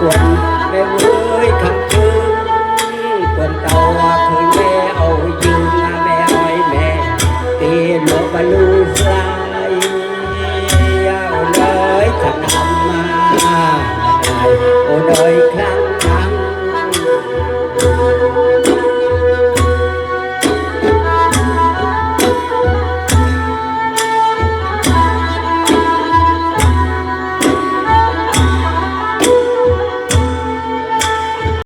กวนแม่เว้ยคำคืนกวนเตาคืแม่เอายืนแม่ให้แม่ตีนลบบรรลุสลายเอาเลยจะนำมาโอ้ดอยครั้ง